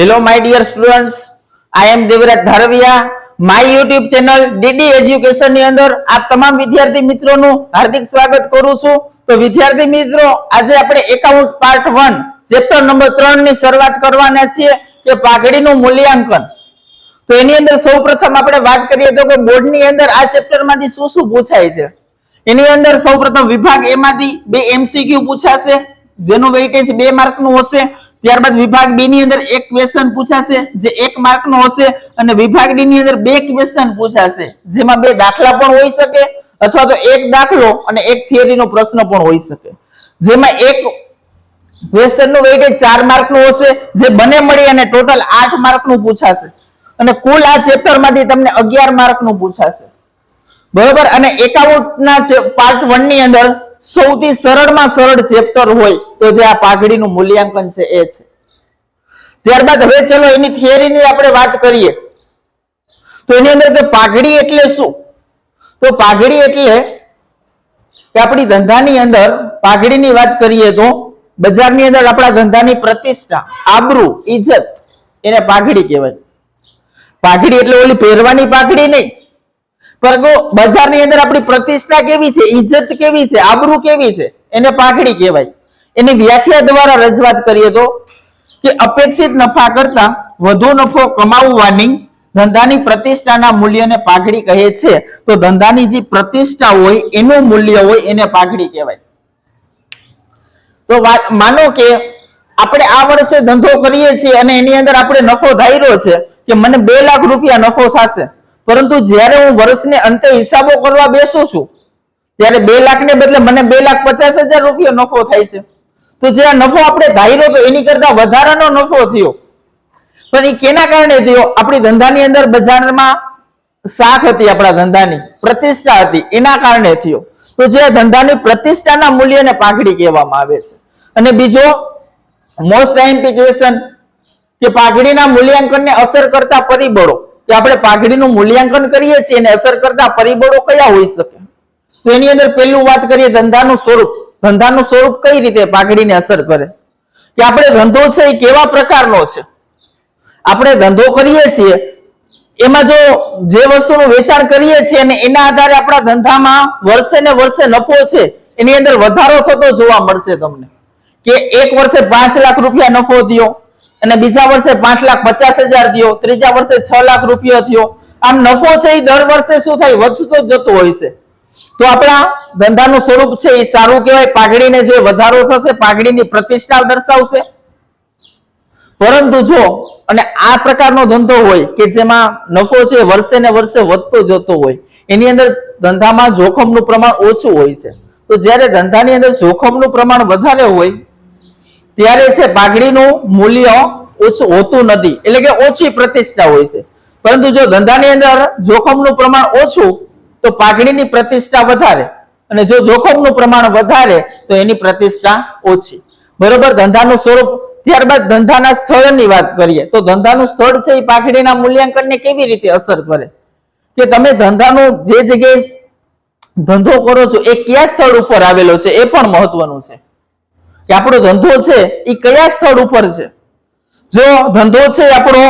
Hello my dear students I am Devraj Dharviya my YouTube channel DD એજ્યુકેશનની અંદર આપ તમામ વિદ્યાર્થી મિત્રોનું હાર્દિક સ્વાગત કરું છું. તો વિદ્યાર્થી મિત્રો, આજે આપણે account part one, chapter number ત્રણની શરૂઆત કરવાના છીએ, કે પાઘડીનું મૂલ્યાંકન. તો એની અંદર સૌપ્રથમ આપણે વાત કરીએ તો કે બોર્ડની અંદર આ ચેપ્ટરમાંથી શું શું પૂછાય છે? એની અંદર સૌપ્રથમ વિભાગ એમાંથી માંથી બે એમસીક્યુ પૂછાશે, જેનું વેઇટેજ બે માર્કનું હશે. ત્યારબાદ વિભાગ બી ની અંદર એક ક્વેશ્ચન પૂછાશે, જે એક માર્ક નો હશે, અને વિભાગ ડી ની અંદર બે ક્વેશ્ચન પૂછાશે, જેમાં બે દાખલા પણ હોઈ શકે, અથવા તો એક દાખલો અને એક થિયરી નો પ્રશ્ન પણ હોઈ શકે. જેમાં એક ક્વેશ્ચનનું વેઇટેજ ચાર માર્કનું હશે, જે બંને મળી અને ટોટલ આઠ માર્કનું પૂછાશે. અને કુલ આ ચેપ્ટરમાંથી તમને અગિયાર માર્કનું પૂછાશે. બરોબર? અને એકાઉન્ટ ના પાર્ટ વનની અંદર સૌથી સરળમાં સરળ ચેપ્ટર હોય તો જે આ પાઘડીનું મૂલ્યાંકન છે એ છે. ત્યારબાદ હવે ચલો એની થિયરીની આપણે વાત કરીએ. તો એની અંદર કે પાઘડી એટલે શું? તો પાઘડી એટલે કે આપણી ધંધાની અંદર પાઘડીની વાત કરીએ તો બજારની અંદર આપણા ધંધાની પ્રતિષ્ઠા, આબરૂ ઇજ્જત એને પાઘડી કહેવાય. પાઘડી એટલે ઓલી પહેરવાની પાઘડી નહીં. પરંતુ બજારની અંદર આપણી પ્રતિષ્ઠા કેવી છે ઇજ્જત કેવી છે, આબરૂ કેવી છે, એને પાઘડી કહેવાય. એની વ્યાખ્યા દ્વારા રજૂઆત કરીએ તો કે અપેક્ષિત નફા કરતા વધુ નફો કમાવવાની ધંધાની પ્રતિષ્ઠાના મૂલ્યને પાઘડી કહે છે. તો ધંધાની જે પ્રતિષ્ઠા હોય, એનું મૂલ્ય હોય, એને પાઘડી કહેવાય. તો માનો કે આપણે આ વર્ષે ધંધો કરીએ છીએ અને એની અંદર આપણે નફો ધાર્યો છે કે મને બે લાખ રૂપિયા નફો થશે. પરંતુ જ્યારે હું વર્ષને અંતે હિસાબો કરવા બેસું છું, ત્યારે બે લાખ ને બદલે મને બે લાખ પચાસ હજાર રૂપિયા નફો થાય છે. તો જે આ નફો આપણે ધાર્યો તો એની કરતા વધારાનો નફો થયો. પણ એ કેના કારણે થયો? આપણી ધંધાની અંદર બજારમાં શાખ હતી, આપણા ધંધાની. પ્રતિષ્ઠા હતી, એના કારણે થયો. તો જે ધંધાની પ્રતિષ્ઠાના મૂલ્યને પાંખડી કહેવામાં આવે છે. અને બીજો મોસ્ટ આઈમ્પિકેશન કે પાઘડીના મૂલ્યાંકનને અસર કરતા પરિબળો. કે આપણે પાઘડીનું મૂલ્યાંકન કરીએ છીએ એને અસર કરતા પરિબળો કયા હોઈ શકે? તો એની અંદર પહેલું વાત કરીએ ધંધાનું સ્વરૂપ. ધંધાનું સ્વરૂપ કઈ રીતે પાઘડીને અસર કરે? કે આપણે ધંધો છે એ કેવા પ્રકારનો છે? આપણે ધંધો કરીએ છીએ, એમાં જો જે વસ્તુનું વેચાણ કરીએ છીએ અને એના આધારે આપણા ધંધામાં વર્ષે ને વર્ષે નફો છે, એની અંદર વધારો થતો જોવા મળશે તમને. કે એક વર્ષે પાંચ લાખ રૂપિયા નફો થયો અને બીજા વર્ષે પાંચ લાખ પચાસ હજાર થયો, ત્રીજા વર્ષે છ લાખ રૂપિયા થયો. આમ નફો છે એ દર વર્ષે શું થાય? વધતો જતો હોય છે. તો આપણા ધંધાનું સ્વરૂપ છે એ સારું કહેવાય, પાઘડીને જે વધારો થશે, પાઘડીની પ્રતિષ્ઠા દર્શાવશે. પરંતુ જો, અને આ પ્રકારનો ધંધો હોય કે જેમાં નફો છે વર્ષે ને વર્ષે વધતો જતો હોય, એની અંદર ધંધામાં જોખમનું પ્રમાણ ઓછું હોય છે. તો જ્યારે ધંધાની અંદર જોખમનું પ્રમાણ વધારે હોય ત્યારે છે પાઘડીનું મૂલ્ય ઓછું હોતું નથી. એટલે કે ઓછી પ્રતિષ્ઠા હોય છે. પરંતુ જો ધંધાની અંદર જોખમનું પ્રમાણ ઓછું, તો પાઘડીની પ્રતિષ્ઠા વધારે. અને જો જોખમનું પ્રમાણ વધારે, તો એની પ્રતિષ્ઠા ઓછી. બરોબર? ધંધાનું સ્વરૂપ, ત્યારબાદ ધંધાના સ્થળની વાત કરીએ, તો ધંધાનું સ્થળ છે એ પાઘડીના મૂલ્યાંકનને કેવી રીતે અસર કરે? કે તમે ધંધાનું જે જગ્યાએ ધંધો કરો છો, એ કયા સ્થળ ઉપર આવેલો છે, એ પણ મહત્વનું છે. કે આપણો ધંધો છે એ કયા સ્થળ ઉપર છે? જો ધંધો છે આપણો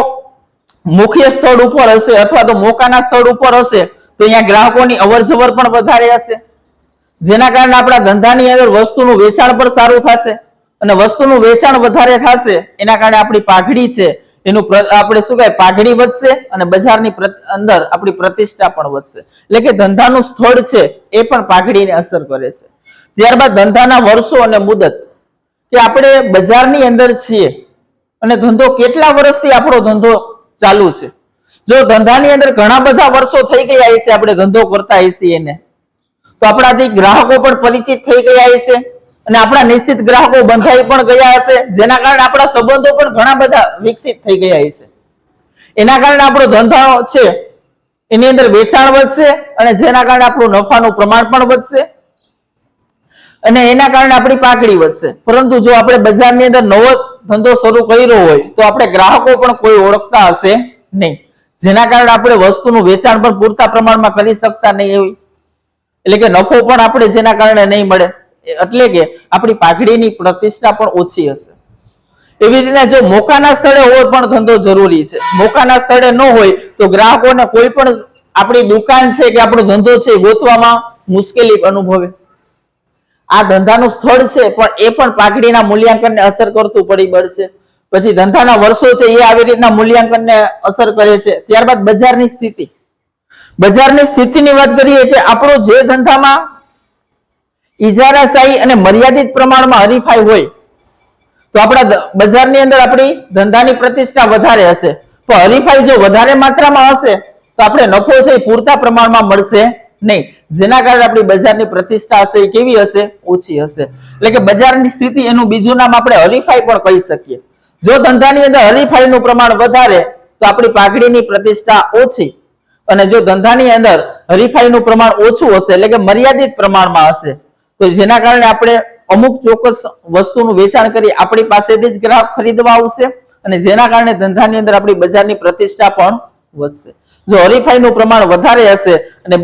મુખ્ય સ્થળ ઉપર હશે અથવા તો મોકાના સ્થળ ઉપર હશે, તો અહીંયા ગ્રાહકોની અવર જવર પણ વધારે હશે. જેના કારણે આપણા ધંધાની અંદર વસ્તુનું વેચાણ પણ સારું થશે અને વસ્તુનું વેચાણ વધારે થશે, એના કારણે આપણી પાઘડી છે, એનું આપણે શું કહેવાય, પાઘડી વધશે અને બજારની અંદર આપણી પ્રતિષ્ઠા પણ વધશે. એટલે કે ધંધાનું સ્થળ છે, એ પણ પાઘડીને અસર કરે છે. ત્યારબાદ ધંધાના વર્ષો અને મુદત. કે આપણે બજારની અંદર છીએ અને ધંધો કેટલા વર્ષથી આપણો ધંધો ચાલુ છે? જો ધંધાની અંદર ઘણા બધા વર્ષો થઈ ગયા હશે, આપણે ધંધો કરતા હશે એને. તો આપણાથી ગ્રાહકો પણ પરિચિત થઈ ગયા હશે અને આપણા નિશ્ચિત ગ્રાહકો બંધાઈ પણ ગયા હશે, જેના કારણે આપણા સંબંધો પણ ઘણા બધા વિકસિત થઈ ગયા હશે. એના કારણે આપણો ધંધો છે, એની અંદર વેચાણ વધશે અને જેના કારણે આપણું નફાનું પ્રમાણ પણ વધશે. અને એના કારણે આપણી પાકડી વધશે. પરંતુ જો આપણે બજારની અંદર નવો ધંધો શરૂ કર્યો હોય, તો આપણે ગ્રાહકો પણ કોઈ ઓળખતા હશે નહીં. જેના કારણે આપણે વસ્તુનું વેચાણ પણ પૂરતા પ્રમાણમાં કરી શકતા નહીં એવી. એટલે કે નફો પણ આપણે જેના કારણે નહીં મળે. એટલે કે આપણી પાઘડીની પ્રતિષ્ઠા પણ ઓછી હશે. એવી રીતના જો મોકાના સ્થળે હોય પણ ધંધો જરૂરી છે. મોકાના સ્થળે ન હોય, તો ગ્રાહકોને કોઈ પણ આપણી દુકાન છે કે આપણો ધંધો છે, ગોતવામાં મુશ્કેલી અનુભવે. આ ધંધાનું સ્થળ છે, પણ એ પણ પાઘડીના મૂલ્યાંકનને અસર કરતું પરિબળ છે. પછી ધંધાના વર્ષો છે, એ આવી રીતના મૂલ્યાંકનને અસર કરે છે. ત્યારબાદ બજારની સ્થિતિ. બજારની સ્થિતિની વાત કરીએ કે આપણો જે ધંધામાં ઇજારાશાહી અને મર્યાદિત પ્રમાણમાં હરીફાઈ હોય, તો આપણા બજારની અંદર આપણી ધંધાની પ્રતિષ્ઠા વધારે હશે. પણ હરીફાઈ જો વધારે માત્રામાં હશે, તો આપણે નફો છે પૂરતા પ્રમાણમાં મળશે. નહીં, જેના કારણે આપણી બજારની પ્રતિષ્ઠા હશે એ કેવી હશે? ઓછી હશે. એટલે કે બજારની સ્થિતિ એનું બીજું નામ આપણે હરીફાઈ પણ કહી શકીએ. જો ધંધાની અંદર હરીફાઈનું પ્રમાણ વધારે, તો આપણી પાઘડીની પ્રતિષ્ઠા ઓછી. અને જો ધંધાની અંદર હરીફાઈનું પ્રમાણ ઓછું હશે, એટલે કે મર્યાદિત પ્રમાણમાં હશે, તો જેના કારણે આપણે અમુક ચોક્કસ વસ્તુનું વેચાણ કરી આપણી પાસેથી જ ગ્રાહક ખરીદવા આવશે અને જેના કારણે ધંધાની અંદર આપણી બજારની પ્રતિષ્ઠા પણ વધશે. જો હરીફાઈનું પ્રમાણ વધારે હશે અને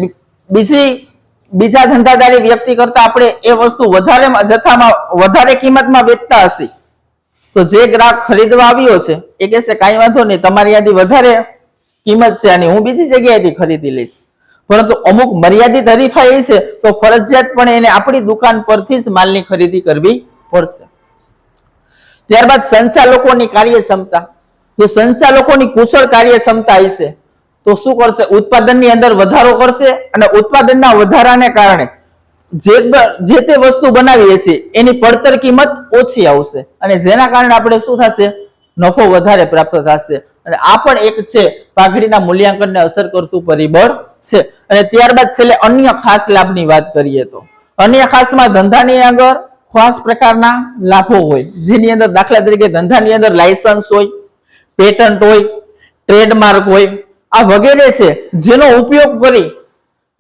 બીજી, બીજા ધંધાદારી વ્યક્તિ કરતા આપણે એ વસ્તુ વધારે જથ્થામાં, વધારે કિંમતમાં વેચતા હશે. તો જે ગ્રાહક ખરીદવા આવ્યો છે, એ કહેશે, કાંઈ વાંધો નહીં, તમારી યાદી વધારે કિંમત છે અને હું બીજી જગ્યાએથી ખરીદી લઈશ. પરંતુ અમુક મર્યાદિત હરીફાઈ છે, તો ફરજિયાતપણે એને આપણી દુકાન પરથી જ માલની ખરીદી કરવી પડશે. ત્યારબાદ સંચાલકોની કાર્યક્ષમતા. જો સંચાલકોની કુશળ કાર્યક્ષમતા હશે તો શું કરશે? ઉત્પાદનની અંદર વધારો કરશે અને ઉત્પાદનના વધારાને કારણે જે જે તે વસ્તુ બનાવીએ છીએ, એની પડતર કિંમત ઓછી આવશે. અને જેના કારણે આપણે શું થશે? નફો વધારે પ્રાપ્ત થશે. અને આ પણ એક છે, પાઘડીના મૂલ્યાંકનને અસર કરતું પરિબળ છે. અને ત્યારબાદ છેલ્લે અન્ય ખાસ લાભની વાત કરીએ તો. અન્ય ખાસમાં ધંધાની આગળ ખાસ પ્રકારના લાભો હોય. જેની અંદર દાખલા તરીકે ધંધાની અંદર લાયસન્સ હોય પેટન્ટ હોય ટ્રેડમાર્ક હોય આ વગેરે છે, જેનો ઉપયોગ કરી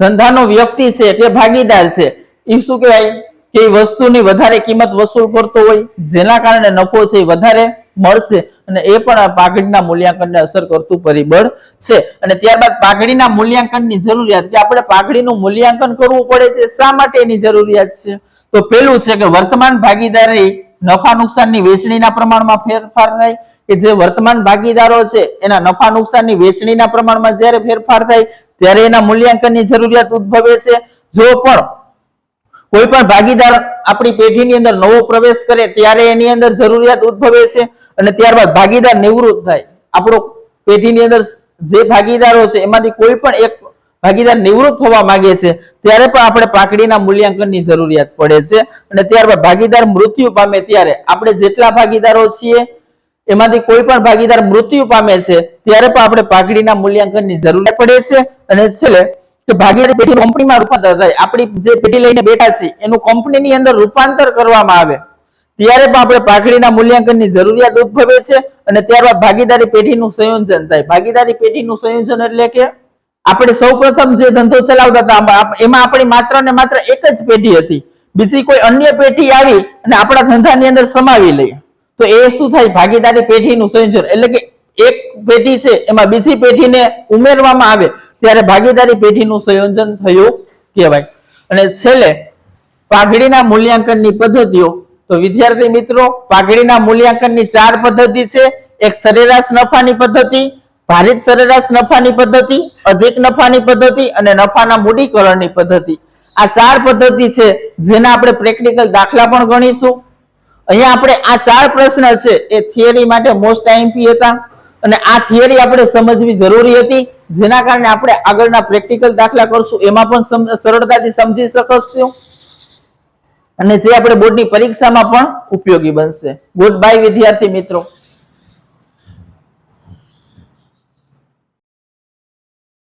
ધંધાનો વ્યક્તિ છે કે ભાગીદાર છે. એ શું કહેવાય? કે એ વસ્તુની વધારે કિંમત વસૂલ કરતો હોય, જેના કારણે નફો છે એ વધારે મળશે અને એ પણ પાઘડીના મૂલ્યાંકનને અસર કરતું પરિબળ છે. અને ત્યારબાદ પાઘડીના મૂલ્યાંકનની જરૂરિયાત, કે આપણે પાઘડીનું મૂલ્યાંકન કરવું પડે છે, શા માટે એની જરૂરિયાત છે? તો પેલું છે કે વર્તમાન ભાગીદારી નફા નુકસાનની વેચણીના પ્રમાણમાં ફેરફાર થાય કે જે વર્તમાન ભાગીદારો છે, એના નફા નુકસાનની વેચણીના પ્રમાણમાં જ્યારે ફેરફાર થાય, ત્યારે એના મૂલ્યાંકનની જરૂરિયાત ઉદ્ભવે છે. જો પણ કોઈ પણ ભાગીદાર આપણી પેઢીની અંદર નવો પ્રવેશ કરે, ત્યારે એની અંદર જરૂરિયાત ઉદ્ભવે છે અને ત્યારબાદ ભાગીદાર નિવૃત્ત થાય. આપણો પેઢીની અંદર જે ભાગીદારો છે, એમાંથી કોઈ પણ એક ભાગીદાર નિવૃત્ત થવા માંગે છે, ત્યારે પણ આપણે પાકડીના મૂલ્યાંકનની જરૂરિયાત પડે છે. અને ત્યારબાદ ભાગીદાર મૃત્યુ પામે ત્યારે આપણે જેટલા ભાગીદારો છીએ એમાંથી કોઈ પણ ભાગીદાર મૃત્યુ પામે છે, ત્યારે પણ આપણે પાઘડીના મૂલ્યાંકનની જરૂર પડે છે. અને છેલ્લે, કે ભાગીદારી પેઢી કંપનીમાં રૂપાંતર થાય. આપણી જે પેઢી લઈને બેઠા છે એનું કંપનીની અંદર રૂપાંતર કરવામાં આવે. ત્યારે પણ આપણે પાઘડીના મૂલ્યાંકનની જરૂરિયાત ઉદ્ભવે છે અને ત્યારબાદ ભાગીદારી પેઢીનું સંયોજન થાય. ભાગીદારી પેઢીનું સંયોજન એટલે કે આપણે સૌપ્રથમ જે ધંધો ચલાવતા હતા એમાં આપણી માત્ર ને માત્ર એક જ પેઢી હતી. બીજી કોઈ અન્ય પેઢી આવી અને આપણા ધંધાની અંદર સમાવી લઈ. તો એ શું થાય? ભાગીદારી પેઢીનું સંયોજન. એટલે કે એક પેઢી છે, એમાં બીજી પેઢીને ઉમેરવામાં આવે, ત્યારે ભાગીદારી પેઢીનું સંયોજન થયું કહેવાય. અને છેલ્લે, પાઘડીના મૂલ્યાંકનની પદ્ધતિઓ. તો વિદ્યાર્થી મિત્રો, પાઘડીના મૂલ્યાંકનની ચાર પદ્ધતિ છે. એક સરેરાશ નફાની પદ્ધતિ, ભારિત સરેરાશ નફાની પદ્ધતિ, અધિક નફાની પદ્ધતિ અને નફાના મૂડીકરણની પદ્ધતિ. આ ચાર પદ્ધતિ છે, જેના આપણે પ્રેક્ટિકલ દાખલા પણ ગણીશું. અહીંયા આપણે આ ચાર પ્રશ્ન છે, એ થિયરી માટે મોસ્ટ આઈમ્પી હતા. અને આ થિયરી આપણે સમજવી જરૂરી હતી, જેના કારણે આપણે આગળના પ્રેક્ટિકલ દાખલા કરશું. એમાં પણ સરળતાથી સમજી શકશું. અને જે આપણે બોર્ડની પરીક્ષામાં પણ ઉપયોગી બનશે. ગુડ બાય વિદ્યાર્થી મિત્રો.